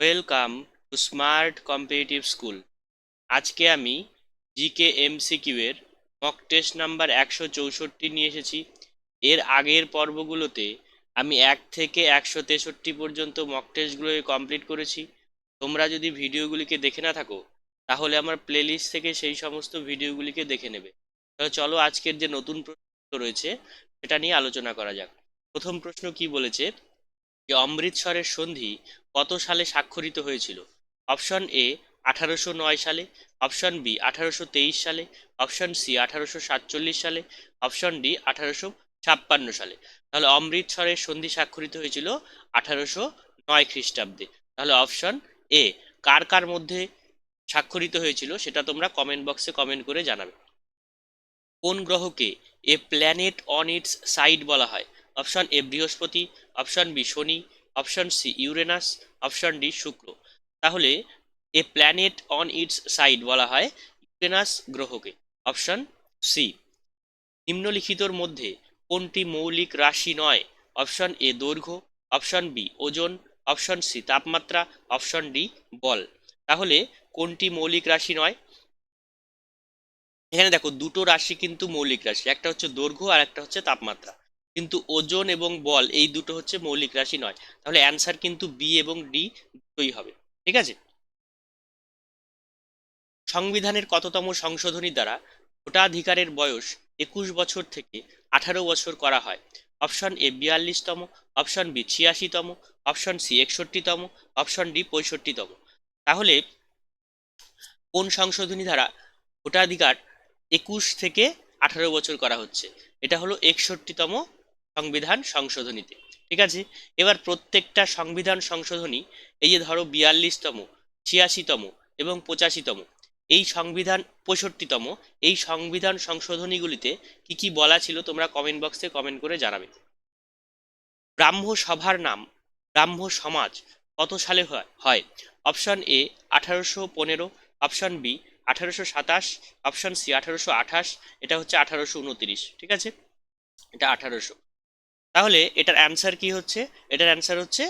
Welcome to smart competitive school আজকে আমি GK MCQ এর মক টেস্ট নাম্বার একশো চৌষট্টি নিয়ে এসেছি। এর আগের পর্বগুলোতে আমি এক থেকে একশো তেষট্টি পর্যন্ত মক টেস্টগুলো কমপ্লিট করেছি। তোমরা যদি ভিডিওগুলিকে দেখে না থাকো, তাহলে আমার প্লেলিস্ট থেকে সেই সমস্ত ভিডিওগুলিকে দেখে নেবে। তাহলে চলো আজকের যে নতুন প্রশ্ন রয়েছে, সেটা নিয়ে আলোচনা করা যাক। প্রথম প্রশ্ন কি বলেছে? যে অমৃতসরের সন্ধি কত সালে স্বাক্ষরিত হয়েছিল? অপশন এ আঠারোশো নয় সালে, অপশন বি আঠারোশো তেইশ সালে, অপশন সি আঠারোশো সাতচল্লিশ সালে, অপশন ডি আঠারোশো ছাপ্পান্ন সালে। তাহলে অমৃতসরের সন্ধি স্বাক্ষরিত হয়েছিল আঠারোশো নয় খ্রিস্টাব্দে। তাহলে অপশন এ কার কার মধ্যে স্বাক্ষরিত হয়েছিল সেটা তোমরা কমেন্ট বক্সে কমেন্ট করে জানাবে। কোন গ্রহকে a planet on its side বলা হয়? অপশন এ বৃহস্পতি অপশন বি শনি, option C Uranus, option D শুক্র। তাহলে a planet on its side বলা হয় ইউরেনাস গ্রহকে। অপশন সি, নিম্নলিখিতর মধ্যে কোনটি মৌলিক রাশি নয়? অপশন এ দৈর্ঘ্য, অপশন বি ওজন, অপশন সি তাপমাত্রা, অপশন ডি বল। তাহলে কোনটি মৌলিক রাশি নয়? এখানে দেখো দুটো রাশি কিন্তু মৌলিক রাশি, একটা হচ্ছে দৈর্ঘ্য আর একটা হচ্ছে তাপমাত্রা। কিন্তু ওজন এবং বল এই দুটো হচ্ছে মৌলিক রাশি নয়। তাহলে অ্যান্সার কিন্তু বি এবং ডি দুটোই হবে। ঠিক আছে? সংবিধানের কততম সংশোধনী দ্বারা ভোটাধিকারের বয়স একুশ বছর থেকে আঠারো বছর করা হয়। অপশন এ বিয়াল্লিশতম, অপশন বি ছিয়াশিতম, অপশন সি একষট্টিতম, অপশন ডি পঁয়ষট্টিতম। তাহলে কোন সংশোধনী দ্বারা ভোটাধিকার একুশ থেকে আঠারো বছর করা হচ্ছে? এটা হলো একষট্টিতম সংবিধান সংশোধনীতে। ঠিক আছে? এবার প্রত্যেকটা সংবিধান সংশোধনী, এই যে ধরো বিয়াল্লিশতম, ছিয়াশিতম এবং পঁচাশিতম, এই সংবিধান পঁয়ষট্টিতম, এই সংবিধান সংশোধনীগুলিতে কি কি বলা ছিল তোমরা কমেন্ট বক্সে কমেন্ট করে জানাবে। ব্রাহ্ম সভার নাম, ব্রাহ্ম সমাজ কত সালে হয়? হয়। অপশন এ আঠারোশো পনেরো অপশন বি আঠারোশো সাতাশ অপশন সি আঠারোশো আঠাশ, এটা হচ্ছে আঠারোশো উনতিরিশ, ঠিক আছে? এটা আঠারোশো। তাহলে এটার অ্যান্সার কি হচ্ছে? এটার অ্যান্সার হচ্ছে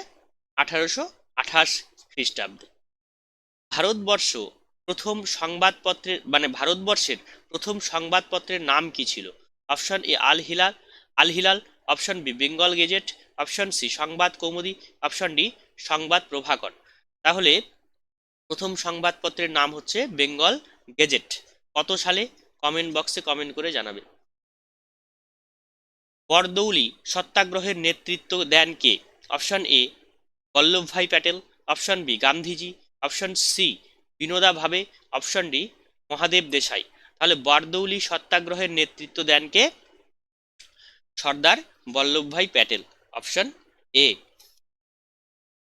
আঠারোশো আঠাশ খ্রিস্টাব্দে। ভারতবর্ষ প্রথম সংবাদপত্রের মানে ভারতবর্ষের প্রথম সংবাদপত্রের নাম কি ছিল? Option A Al Hilal Al Hilal option B Bengal gazette option C Sambad Kaumudi option D সংবাদ প্রভাকর। তাহলে প্রথম সংবাদপত্রের নাম হচ্ছে বেঙ্গল গেজেট। কত সালে? কমেন্ট বক্সে কমেন্ট করে জানাবে। বরদৌলি সত্যাগ্রহের নেতৃত্ব দেন কে? Option A Vallabhbhai Patel. Option B Gandhiji. Option C বিনোদা ভাবে। Option D Mahadev Desai. তাহলে বরদৌলি সত্যাগ্রহের নেতৃত্ব দেন কে? Sardar Vallabhbhai Patel. Option A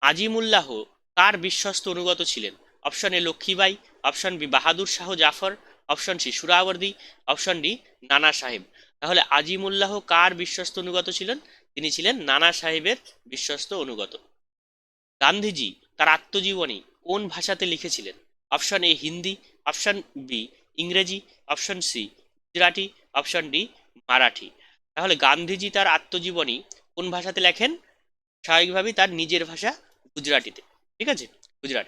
Azimullah. কার বিশ্বস্ত অনুগত ছিলেন? Option A Lakshmibai. Option B Bahadur Shah Zafar. Option C Suhrawardy option D Nana Sahib তাহলে আজিমুল্লাহ কার বিশ্বস্ত অনুগত ছিলেন? তিনি ছিলেন নানা সাহেবের বিশ্বস্ত অনুগত। গান্ধীজি, তার আত্মজীবনী কোন ভাষাতে লিখেছিলেন? Option A Hindi. Option B ইংরেজি। Option C Gujarati. Option D Marathi. তাহলে গান্ধীজি তার আত্মজীবনী কোন ভাষাতে লেখেন? স্বাভাবিকভাবেই তার নিজের ভাষা গুজরাটিতে। ঠিক আছে? গুজরাট।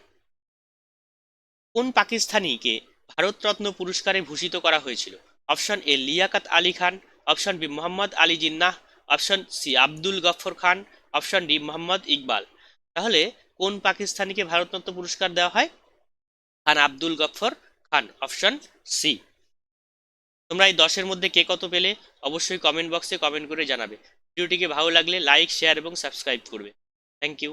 কোন পাকিস্তানিকে ভারতরত্ন পুরস্কারে ভূষিত করা হয়েছিল। Option A Liaquat Ali Khan, option B Mohammad Ali Jinnah, option C Abdul Ghaffar Khan, option D Mohammad Iqbal. তাহলে কোন পাকিস্তানিকে ভারতরত্ন পুরস্কার দেওয়া হয়? Khan Abdul Ghaffar Khan, option C. তোমরা এই দশের মধ্যে কে কত পেলে অবশ্যই কমেন্ট বক্সে কমেন্ট করে জানাবে। ভিডিওটিকে ভালো লাগলে লাইক শেয়ার এবং সাবস্ক্রাইব করবে। Thank you